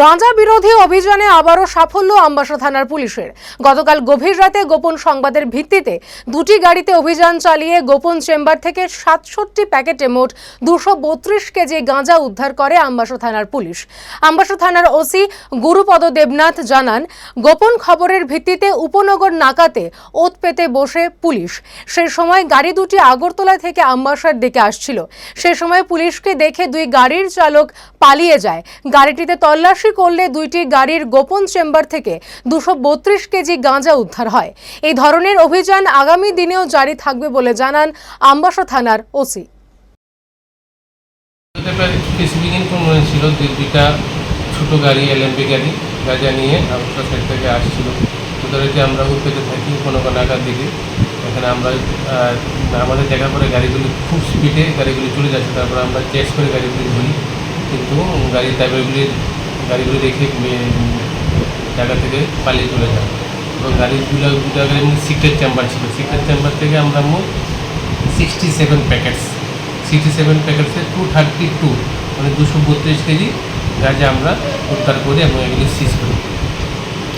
গাঁজা বিরোধী অভিযানে আবারও সাফল্য আমবাসা থানার পুলিশের। গতকাল গভীর রাতে গোপন সংবাদের ভিত্তিতে দুটি গাড়িতে অভিযান চালিয়ে গোপন চেম্বার থেকে সাতষট্টি প্যাকেটে মোট দুশো বত্রিশ কেজি গাঁজা উদ্ধার করে আমবাসা থানার পুলিশ। আমবাসা থানার ওসি গুরুপদ দেবনাথ জানান, গোপন খবরের ভিত্তিতে উপনগর নাকাতে ওত পেতে বসে পুলিশ। সে সময় গাড়ি দুটি আগরতলা থেকে আমবাসার দিকে আসছিল। সে সময় পুলিশকে দেখে দুই গাড়ির চালক পালিয়ে যায়। গাড়িটিতে তল্লাশি করলে দুইটি গাড়ির গোপন চেম্বার থেকে দুশো বত্রিশ কেজি গাঁজা উদ্ধার হয়। এই ধরনের অভিযান আগামী দিনেও জারি থাকবে বলে জানান আমবাসা থানার ওসি। স্পেসিফিক ইনফরমেশন ছিল যে দুইটা ছোটো গাড়ি এলএমপি গাড়ি, গাঁজা নিয়ে আমরা সাইড থেকে আসছিল। ওদেরকে আমরা উঠতে থাকি কোনো কোনো আকার দিকে। এখানে আমরা আমাদের দেখার পরে গাড়িগুলি খুব স্পিডে গাড়িগুলি চলে যাচ্ছে। তারপর আমরা চেস করে গাড়িগুলি ধরি। কিন্তু গাড়ির ড্রাইভারগুলি গাড়িগুলি রেখে জায়গা থেকে পালিয়ে চলে যায় এবং গাড়িগুলো দুটা গাড়ির মধ্যে সিক্রেট চেম্বার ছিল। সিক্রেট চেম্বার থেকে আমরা মোট sixty seven packets sixty seven প্যাকেটসের two thirty two মানে দুশো বত্রিশ কেজি গাড়ি আমরা উদ্ধার করি এবং এগুলি সিজ করি।